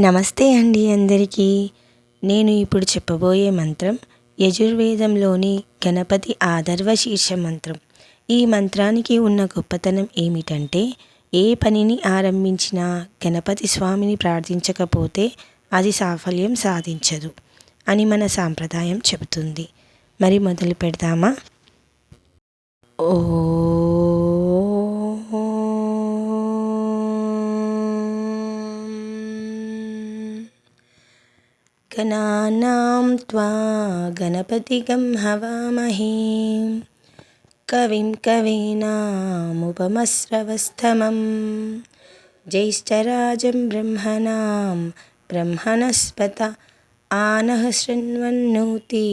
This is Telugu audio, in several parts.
నమస్తే అండి అందరికీ. నేను ఇప్పుడు చెప్పబోయే మంత్రం యజుర్వేదంలోని గణపతి ఆదర్వ శీర్ష మంత్రం. ఈ మంత్రానికి ఉన్న గొప్పతనం ఏమిటంటే ఏ పనిని ఆరంభించినా గణపతి స్వామిని ప్రార్థించకపోతే అది సాఫల్యం సాధించదు అని మన సాంప్రదాయం చెబుతుంది. మరి మొదలు పెడదామా? गणानां त्वा गणपतिगं हवामहे कविं कवीनामुपमस्रवस्तमं ज्येष्ठराजं ब्रह्मणां ब्रह्मणस्पत आनः शृण्वन्नोति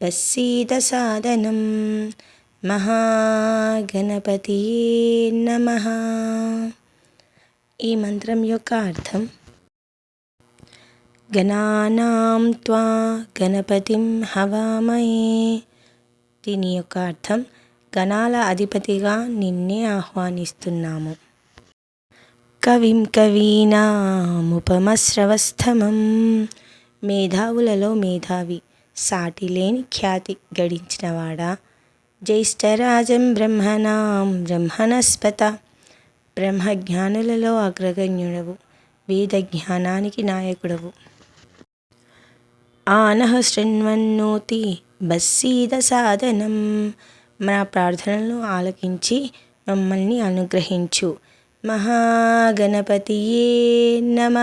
बस्सीदसादनं మహాగణపతియే నమ ఈ మంత్రం యొక్క అర్థం గణానాం త్వా గణపతిం హవామయే దీని యొక్క అర్థం. గణాల అధిపతిగా నిన్నే ఆహ్వానిస్తున్నాము. కవిం కవీనాముపమశ్రవస్థమం మేధావులలో మేధావి సాటిలేని ఖ్యాతి గడించినవాడా? జ్యేష్ఠరాజం బ్రహ్మణాం బ్రహ్మణస్పత. బ్రహ్మజ్ఞానులలో అగ్రగణ్యుడవు. వేద జ్ఞానానికి నాయకుడవు. ఆనహ శృణ్వన్నోతి బస్సీద సాధనం. మా ప్రార్థనలను ఆలకించి మమ్మల్ని అనుగ్రహించు. మహాగణపతియే నమ.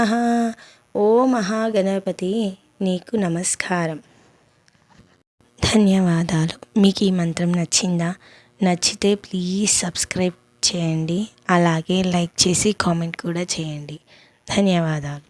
ఓ మహాగణపతి నీకు నమస్కారం. ధన్యవాదాలు. మీకు ఈ మంత్రం నచ్చిందా? నచ్చితే ప్లీజ్ సబ్స్క్రైబ్ చేయండి. అలాగే లైక్ చేసి కామెంట్ కూడా చేయండి. ధన్యవాదాలు